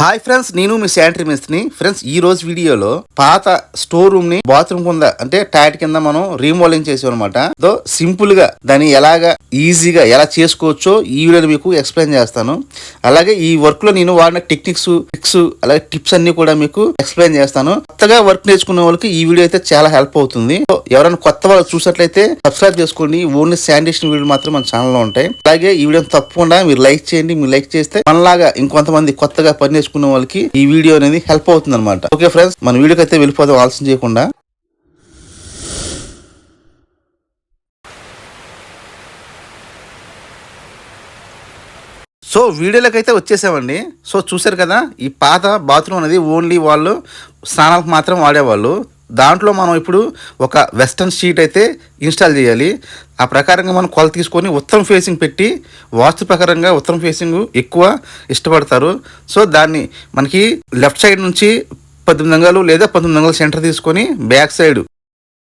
Hi friends నేను మీ sanitary మిస్త్రిని friends ఈ రోజు వీడియోలో పాత స్టోర్ రూమ్ని బాత్రూమ్ కింద అంటే టాయిట్ కింద మనం రీమోడలింగ్ చేసాం అనమాట సింపుల్గా దాన్ని ఎలాగా ఈజీగా ఎలా చేసుకోవచ్చో ఈ వీడియోలో మీకు ఎక్స్ప్లెయిన్ చేస్తాను. అలాగే ఈ వర్క్లో నేను వాడిన టెక్నిక్స్ ట్రిక్స్ అలాగే టిప్స్ అన్ని కూడా మీకు ఎక్స్ప్లెయిన్ చేస్తాను. కొత్తగా వర్క్ నేర్చుకునే వాళ్ళకి ఈ వీడియో అయితే చాలా హెల్ప్ అవుతుంది. సో ఎవరైనా కొత్త వాళ్ళు చూసినట్లయితే సబ్స్క్రైబ్ చేసుకోండి. ఓన్లీ శానిటేషన్ వీడియో మాత్రం మన ఛానల్లో ఉంటాయి. అలాగే ఈ వీడియో తప్పకుండా మీరు లైక్ చేయండి. మీరు లైక్ చేస్తే మనలాగా ఇంకొంతమంది కొత్తగా పని చేసుకున్న వాళ్ళకి ఈ వీడియో అనేది హెల్ప్ అవుతుంది అనమాట ఓకే ఫ్రెండ్స్ మన వీడియోకి అయితే వెళ్ళిపోదాం ఆలస్యం చేయకుండా. సో వీడియోలోకి అయితే వచ్చేసామండి. సో చూసారు కదా ఈ పాత బాత్రూమ్ అనేది ఓన్లీ వాళ్ళు స్నానాలకు మాత్రం వాడేవాళ్ళు. దాంట్లో మనం ఇప్పుడు ఒక వెస్టర్న్ షీట్ అయితే ఇన్స్టాల్ చేయాలి. ఆ ప్రకారంగా మనం కొలత తీసుకొని ఉత్తరం ఫేసింగ్ పెట్టి వాస్తు ప్రకారంగా ఉత్తరం ఫేసింగ్ ఎక్కువ ఇష్టపడతారు. సో దాన్ని మనకి లెఫ్ట్ సైడ్ నుంచి పద్దెనిమిది అంగాలు లేదా పంతొమ్మిది అంగాలు సెంటర్ తీసుకొని బ్యాక్ సైడ్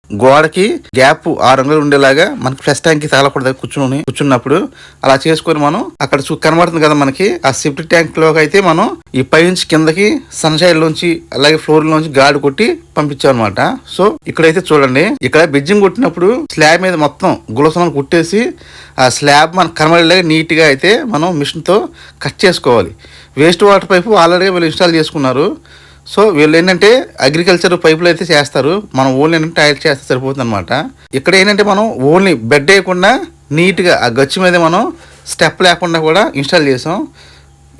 గోడకి గ్యాప్ ఆరు అంగులు ఉండేలాగా మనకి ఫ్లెష్ ట్యాంక్కి తగలకూడదు కూర్చుని కూర్చున్నప్పుడు. అలా చేసుకొని మనం అక్కడ చూ కనబడుతుంది కదా మనకి ఆ సిఫ్ట్ ట్యాంక్లోకి అయితే మనం ఈ పై నుంచి కిందకి సన్ లోంచి అలాగే ఫ్లోర్ లోంచి గాడు కొట్టి పంపించాం అనమాట సో ఇక్కడైతే చూడండి ఇక్కడ బెజ్జింగ్ కొట్టినప్పుడు స్లాబ్ మీద మొత్తం గులసనం కుట్టేసి ఆ స్లాబ్ మనకు కనబడేలాగా నీట్గా అయితే మనం మిషన్తో కట్ చేసుకోవాలి. వేస్ట్ వాటర్ పైపు ఆల్రెడీ వీళ్ళు ఇన్స్టాల్ చేసుకున్నారు. సో వీళ్ళు ఏంటంటే అగ్రికల్చర్ పైపులు అయితే చేస్తారు. మనం ఓన్లీ ఏంటంటే టైర్ చేస్తే సరిపోతుంది అనమాట ఇక్కడ ఏంటంటే మనం ఓన్లీ బెడ్ వేయకుండా నీట్గా ఆ గచ్చు మీద మనం స్టెప్ లేకుండా కూడా ఇన్స్టాల్ చేసాం.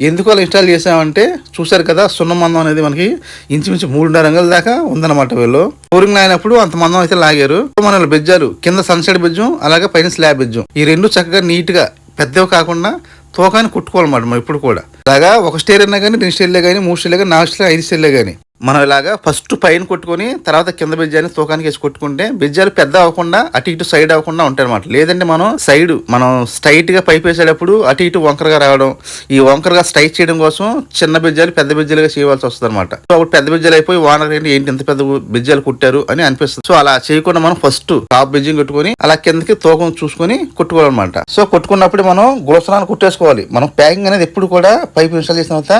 ఎందుకు అలా ఇన్స్టాల్ చేసామంటే చూసారు కదా సున్న మందం అనేది మనకి ఇంచుమించు మూడున్నర రంగుల దాకా ఉందన్నమాట వీళ్ళు. ఫ్లోరింగ్ అయినప్పుడు అంత మందం అయితే లాగారు. మన బెజ్జాలు కింద సన్సెట్ బెజ్జం అలాగే పైన స్లాబ్ బెజ్జం. ఈ రెండు చక్కగా నీట్గా పెద్దవి కాకుండా తోకాన్ని కుట్టుకోవాలన్నమాట మనం ఇప్పుడు కూడా. అలాగా ఒక స్టేర్ అయినా కానీ రెండు స్టేర్లే కానీ మూడు స్టేర్లే కానీ నాలుగు స్టేర్ ఐదు స్టేర్లే కానీ. మనం ఇలాగా ఫస్ట్ పైన కొట్టుకొని తర్వాత కింద బిజ్జాన్ని తూకానికి వేసి కొట్టుకుంటే బిజ్జాలు పెద్ద అవ్వకుండా అటు ఇటు సైడ్ అవ్వకుండా ఉంటాయి అనమాట లేదంటే మనం సైడ్ మనం స్ట్రైట్గా పైప్ వేసేటప్పుడు అటు ఇటు వంకరగా రావడం ఈ వంకరగా స్ట్రైట్ చేయడం కోసం చిన్న బిజ్జాలు పెద్ద బిజ్జాలుగా చేయవలసి వస్తుంది అనమాట సో అప్పుడు పెద్ద బిజ్జాలు అయిపోయి వానర్ ఏంటి ఏంటి ఎంత పెద్ద బిజ్జాలు కుట్టారు అని అనిపిస్తుంది. సో అలా చేయకుండా మనం ఫస్ట్ టాప్ బిజ్జింగ్ కొట్టుకొని అలా కిందకి తూకం చూసుకొని కొట్టుకోవాలన్నమాట. సో కొట్టుకున్నప్పుడు మనం గులసనాలు కుట్టేసుకోవాలి. మనం ప్యాకింగ్ అనేది ఎప్పుడు కూడా పైప్ ఇన్స్టాల్ చేసిన తర్వాత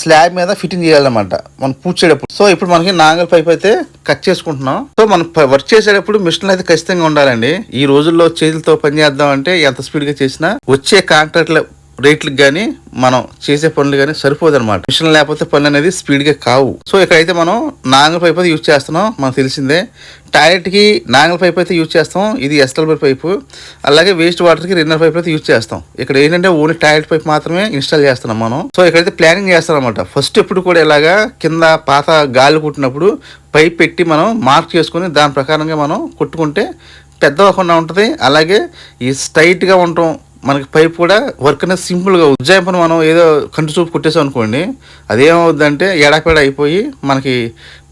స్లాబ్ మీద ఫిట్టింగ్ చేయాలన్నమాట. మనం పూడ్చేటప్పుడు. సో ఇప్పుడు మనకి నాంగల్ పైప్ అయితే కట్ చేసుకుంటున్నాం. సో మనం వర్క్ చేసేటప్పుడు మిషన్లు అయితే ఖచ్చితంగా ఉండాలండి. ఈ రోజుల్లో చేతులతో పని చేద్దాం అంటే ఎంత స్పీడ్గా చేసినా వచ్చే కాంట్రాక్ట్ రేట్లకు కానీ మనం చేసే పనులు కానీ సరిపోదు అనమాట మిషన్ లేకపోతే పనులు అనేది స్పీడ్గా కావు. సో ఇక్కడైతే మనం నాంగల్ పైప్ అయితే యూజ్ చేస్తున్నాం మనకు తెలిసిందే. టాయిలెట్కి నాంగల్ పైప్ అయితే యూజ్ చేస్తాం ఇది ఎస్టల్ పైపు. అలాగే వేస్ట్ వాటర్కి రిన్నర్ పైప్ అయితే యూజ్ చేస్తాం. ఇక్కడ ఏంటంటే ఓన్లీ టాయిలెట్ పైప్ మాత్రమే ఇన్స్టాల్ చేస్తున్నాం మనం. సో ఇక్కడైతే ప్లానింగ్ చేస్తాం అనమాట ఫస్ట్ ఎప్పుడు కూడా ఇలాగా కింద పాత గాలి కుట్టినప్పుడు పైప్ పెట్టి మనం మార్క్ చేసుకుని దాని ప్రకారంగా మనం కొట్టుకుంటే పెద్ద అవ్వకుండా ఉంటుంది. అలాగే ఈ స్ట్రైట్గా ఉండటం మనకి పైప్ కూడా వర్క్ అనేది సింపుల్గా ఉజ్జాయింపును మనం ఏదో కంటి చూపు కొట్టేసాం అనుకోండి అదేమవుద్దంటే ఎడాపెడ అయిపోయి మనకి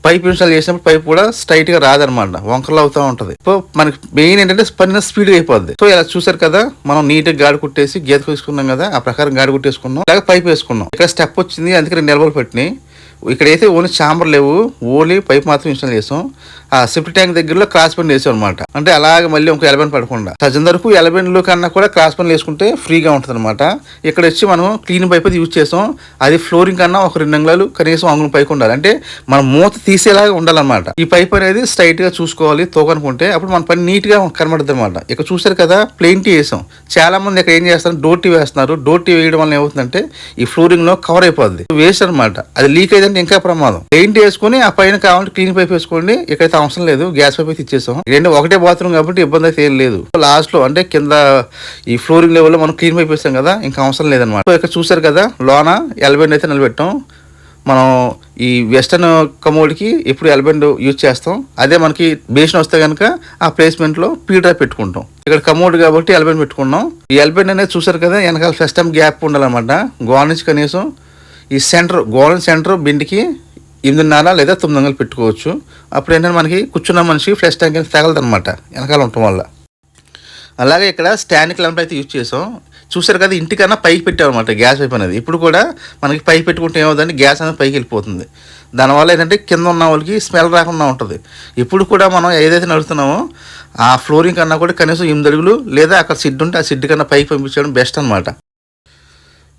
పైప్ ఇన్స్టాల్ చేసినప్పుడు పైప్ కూడా స్ట్రైట్గా రాదనమాట. వంకర్లు అవుతూ ఉంటుంది. సో మనకి మెయిన్ ఏంటంటే పని స్పీడ్గా అయిపోద్ది. సో ఇలా చూసారు కదా మనం నీట్గా గాడి కుట్టేసి గీత వేసుకున్నాం కదా ఆ ప్రకారం గాడి కుట్టేసుకున్నాం అలాగే పైప్ వేసుకున్నాం. ఇక్కడ స్టెప్ వచ్చింది అందుకే రెండు పెట్టినాయి. ఇక్కడైతే ఓన్లీ చాంబర్ లేవు ఓన్లీ పైప్ మాత్రం ఇన్స్టాల్ చేసాం. ఆ సిఫ్ట్ ట్యాంక్ దగ్గరలో క్రాస్ పెన్ వేసాం అనమాట అంటే అలాగే మళ్ళీ ఇంకో ఎలబెన్ పడకుండా. సజన్ వరకు ఎలబెన్లు కన్నా కూడా క్రాస్ పెన్ వేసుకుంటే ఫ్రీగా ఉంటుంది అనమాట ఇక్కడ వచ్చి మనం క్లీన్ పైప్ అది యూజ్ చేసాం. అది ఫ్లోరింగ్ కన్నా ఒక రెండు అంగుళాలు కనీసం అంగుళం పైకి ఉండాలి. అంటే మనం మూత తీసేలాగా ఉండాలన్నమాట. ఈ పైప్ అనేది స్ట్రైట్గా చూసుకోవాలి తోకనుకుంటే అప్పుడు మన పని నీట్గా కనబడుతుంది అనమాట ఇక్కడ చూసారు కదా ప్లెయిన్ టీ వేసాం. చాలా మంది ఇక్కడ ఏం చేస్తారు డోర్ టీ వేస్తున్నారు. డోర్ టీ వేయడం వల్ల ఏమవుతుందంటే ఈ ఫ్లోరింగ్లో కవర్ అయిపోద్ది. వేస్ట్ అనమాట అది లీక్ అయిందంటే ఇంకా ప్రమాదం. పెయింట్ వేసుకుని ఆ పైన కావాలంటే క్లీన్ పైప్ వేసుకోండి. ఇక్కడైతే అవసరం లేదు. గ్యాస్ పైప్ అయితే ఇచ్చేసాం. రెండు ఒకటే బాత్రూమ్ కాబట్టి ఇబ్బంది అయితే ఏం లేదు. లాస్ట్లో అంటే కింద ఈ ఫ్లోరింగ్ లెవెల్లో మనం క్లీన్ పైప్ వేస్తాం కదా ఇంకా అవసరం లేదనమాట ఇక్కడ చూసారు కదా లోన ఎల్బెండ్ అయితే నిలబెట్టాం. మనం ఈ వెస్టర్న్ కమోడ్కి ఎప్పుడు ఎల్బెండ్ యూజ్ చేస్తాం. అదే మనకి బేషన్ వస్తే కనుక ఆ ప్లేస్మెంట్లో పీడ్రా పెట్టుకుంటాం. ఇక్కడ కమోడ్ కాబట్టి ఎల్బెండ్ పెట్టుకున్నాం. ఈ ఎల్బెండ్ అనేది చూసారు కదా వెనకాల ఫస్ట్ టైం గ్యాప్ ఉండాలన్నమాట. గోడ నుంచి కనీసం ఈ సెంటర్ గోడ సెంటర్ బిండికి ఎనిమిదిన్నర లేదా తొమ్మిది వందలు పెట్టుకోవచ్చు. అప్పుడు ఏంటంటే మనకి కూర్చున్న మనిషికి ఫ్రెష్ ట్యాంక్ అనేది తగలదనమాట వెనకాల ఉండటం వల్ల. అలాగే ఇక్కడ స్టాండ్ ల్యాంప్ అయితే యూజ్ చేసాం. చూసారు కదా ఇంటికన్నా పైకి పెట్టామన్నమాట గ్యాస్ వైపు అనేది. ఇప్పుడు కూడా మనకి పైకి పెట్టుకుంటే ఏమవుతుంది గ్యాస్ అనేది పైకి వెళ్ళిపోతుంది. దానివల్ల ఏంటంటే కింద ఉన్న వాళ్ళకి స్మెల్ రాకుండా ఉంటుంది. ఇప్పుడు కూడా మనం ఏదైతే నడుస్తున్నామో ఆ ఫ్లోరింగ్ కన్నా కూడా కనీసం ఎనిమిది అడుగులు లేదా అక్కడ సిడ్ ఉంటే ఆ సిడ్ కన్నా పైకి పంపించడం బెస్ట్ అనమాట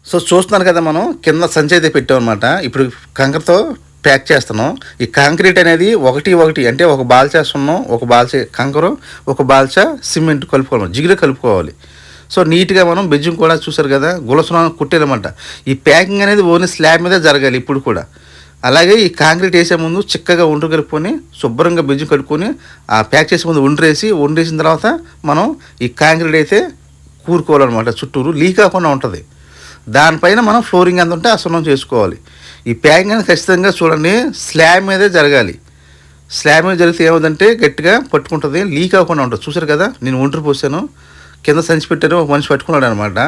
సో చూస్తున్నారు కదా మనం కింద సంచి అయితే అనమాట ఇప్పుడు కంకరతో ప్యాక్ చేస్తున్నాం. ఈ కాంక్రీట్ అనేది ఒకటి ఒకటి అంటే ఒక బాల్చా సున్నం ఒక బాల్చా కంకరు ఒక బాల్చా సిమెంట్ కలుపుకోవాలి జిగురు కలుపుకోవాలి. సో నీట్గా మనం బెజ్జం కూడా చూసారు కదా గులసున కుట్టేదన్నమాట ఈ ప్యాకింగ్ అనేది ఓన్లీ స్లాబ్ మీద జరగాలి ఇప్పుడు కూడా. అలాగే ఈ కాంక్రీట్ వేసే ముందు చిక్కగా ఒండ్రు కలుపుకొని శుభ్రంగా బెజ్జం కలుపుకొని ఆ ప్యాక్ చేసే ముందు ఒండ్రేసి ఒండ్రేసిన తర్వాత మనం ఈ కాంక్రీట్ అయితే కూరుకోవాలన్నమాట. చుట్టూరు లీక్ కాకుండా ఉంటుంది. దానిపైన మనం ఫ్లోరింగ్ ఎంత ఉంటే ఆ సున్నం చేసుకోవాలి. ఈ ప్యాకింగ్ అనేది ఖచ్చితంగా చూడండి స్లాబ్ మీదే జరగాలి. స్లాబ్ మీద జరిగితే ఏమవుతుందంటే గట్టిగా పట్టుకుంటుంది లీక్ అవ్వకుండా ఉంటుంది. చూసారు కదా నేను ఒంటరి పోసాను. కింద సంచి పెట్టారు ఒక మనిషి పట్టుకున్నాడు అనమాట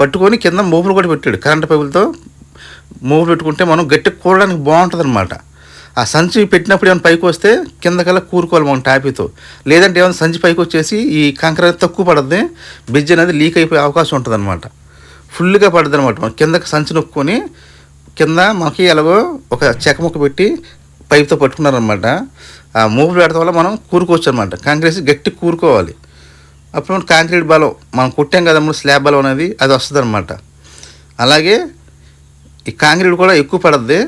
పట్టుకొని కింద మోపులు కూడా పెట్టాడు కరెంట్ పైపులతో మోపులు పెట్టుకుంటే మనం గట్టిగా కూడడానికి బాగుంటుంది అనమాట ఆ సంచి పెట్టినప్పుడు ఏమైనా పైకి వస్తే కిందకల్లా కూరుకోవాలి మనం టాపీతో. లేదంటే ఏమైనా సంచి పైకి వచ్చేసి ఈ కంకర తక్కువ పడుతుంది బ్రిడ్జ్ అనేది లీక్ అయిపోయే అవకాశం ఉంటుంది అనమాట ఫుల్గా పడుతుంది అనమాట కిందకి సంచి నొక్కొని కింద మనకి ఎలాగో ఒక చెక్క ముక్క పెట్టి పైప్తో పట్టుకున్నారనమాట ఆ మూపులు పెడతాం వల్ల మనం కూరుకోవచ్చు అనమాట కాంక్రీట్ గట్టి కూరుకోవాలి. అప్పుడు మనం కాంక్రీట్ బలం మనం కొట్టాం కదా మనం స్లాబ్ బలం అనేది అది వస్తుంది అనమాట అలాగే ఈ కాంక్రీట్ కూడా ఎక్కువ పడద్ది.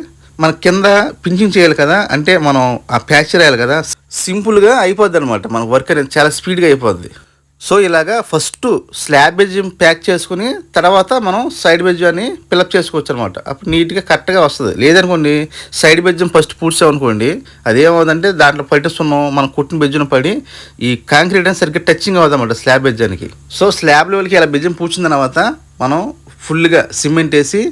మన కింద పించింగ్ చేయాలి కదా అంటే మనం ఆ ప్యాచ్ రాయాలి కదా సింపుల్గా అయిపోద్ది అనమాట మన వర్క్ అనేది చాలా స్పీడ్గా అయిపోద్ది. సో ఇలాగా ఫస్ట్ స్లాబ్ బెజ్ ప్యాక్ చేసుకుని తర్వాత మనం సైడ్ బెజ్ అని పిలప్ చేసుకోవచ్చు అనమాట అప్పుడు నీట్గా కరెక్ట్గా వస్తుంది. లేదనుకోండి సైడ్ బెజ్జం ఫస్ట్ పూడ్చామనుకోండి అదేమవుతుందంటే దాంట్లో పట్టిస్తున్నాం మనం కుట్టిన బెజ్జును పడి ఈ కాంక్రీట్ అని సరిగ్గా టచింగ్ అవుతామన్నమాట అనమాట స్లాబ్ బెజ్జానికి సో స్లాబ్ లెవెల్కి ఇలా బెజ్జం పూడ్చిన తర్వాత మనం ఫుల్గా సిమెంట్ వేసి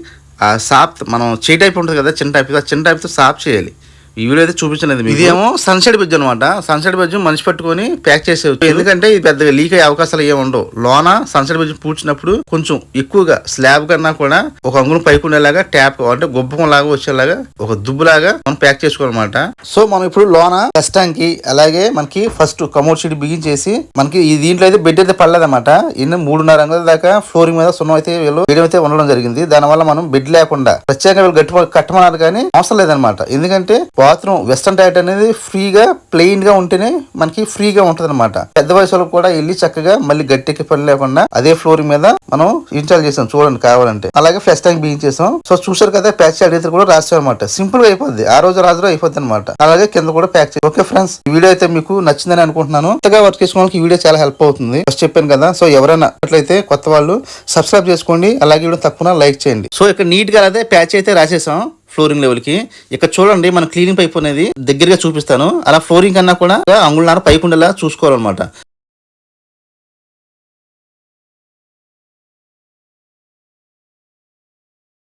ఆ సాప్ మనం చే టైప్ ఉంటుంది కదా చిన్న టైప్ ఆ చిన్న టైప్తో సాప్ చేయాలి. ఈ వీడియో అయితే చూపించలేదు ఇదేమో సన్సెట్ బెజ్ అనమాట సన్సెట్ బెజ్ మనిషి పట్టుకొని ప్యాక్ చేసేవచ్చు ఎందుకంటే ఇది పెద్దగా లీక్ అయ్యే అవకాశాలు ఏమి ఉండవు. లోన సన్సెట్ బెజ్ పూడ్చినప్పుడు కొంచెం ఎక్కువగా స్లాబ్ కన్నా కూడా ఒక అంగుళం పైకి ఉండేలాగా ట్యాప్ అంటే గొప్పకం లాగా వచ్చేలాగా ఒక దుబ్బులాగా మనం ప్యాక్ చేసుకోవాలన్నమాట. సో మనం ఇప్పుడు లోన కష్టానికి అలాగే మనకి ఫస్ట్ కమోడ్ షీట్ బిగించేసి మనకి ఈ దీంట్లో అయితే బెడ్ అయితే పడలేదన్నమాట. ఎన్ని మూడున్నర అంగుల దాకా ఫ్లోరింగ్ మీద సున్నం అయితే వీళ్ళు వేయడం అయితే ఉండడం జరిగింది. దానివల్ల మనం బెడ్ లేకుండా ప్రత్యేకంగా వీళ్ళు గట్టి కట్టమన్నారు కానీ అవసరం లేదనమాట ఎందుకంటే బాత్రూమ్ వెస్టర్న్ టైట్ అనేది ఫ్రీగా ప్లెయిన్గా ఉంటేనే మనకి ఫ్రీగా ఉంటది అనమాట పెద్ద వయసు వాళ్ళకి కూడా వెళ్ళి చక్కగా మళ్ళీ గట్టికి పని లేకుండా అదే ఫ్లోర్ మీద మనం ఇన్స్టాల్ చేసాం చూడండి కావాలంటే. అలాగే ఫస్ట్ టైం బిగించేసాం సో చూసారు కదా ప్యాచ్ అడిగితే కూడా రాస్తాం అనమాట సింపుల్గా అయిపోద్ది. ఆ రోజు రాజు అయిపోద్ది అనమాట అలాగే కింద కూడా ప్యాక్ చేయాలి ఓకే ఫ్రెండ్స్ ఈ వీడియో అయితే మీకు నచ్చిందని అనుకుంటున్నాను. కొత్తగా వర్క్ చేసుకోవడానికి ఈ వీడియో చాలా హెల్ప్ అవుతుంది. ఫస్ట్ చెప్పాను కదా సో ఎవరైనా అట్లయితే కొత్త వాళ్ళు సబ్స్క్రైబ్ చేసుకోండి. అలాగే వీడియో తప్పకుండా లైక్ చేయండి. సో ఇక్కడ నీట్గా అదే ప్యాచ్ అయితే రాసేసాం. ఫ్లోరింగ్ లెవెల్కి. ఇక్కడ చూడండి మన క్లీనింగ్ పైప్ అనేది దగ్గరగా చూపిస్తాను. అలా ఫ్లోరింగ్ కన్నా కూడా అంగుళన్నర పైపు ఉండేలా చూసుకోవాలన్నమాట.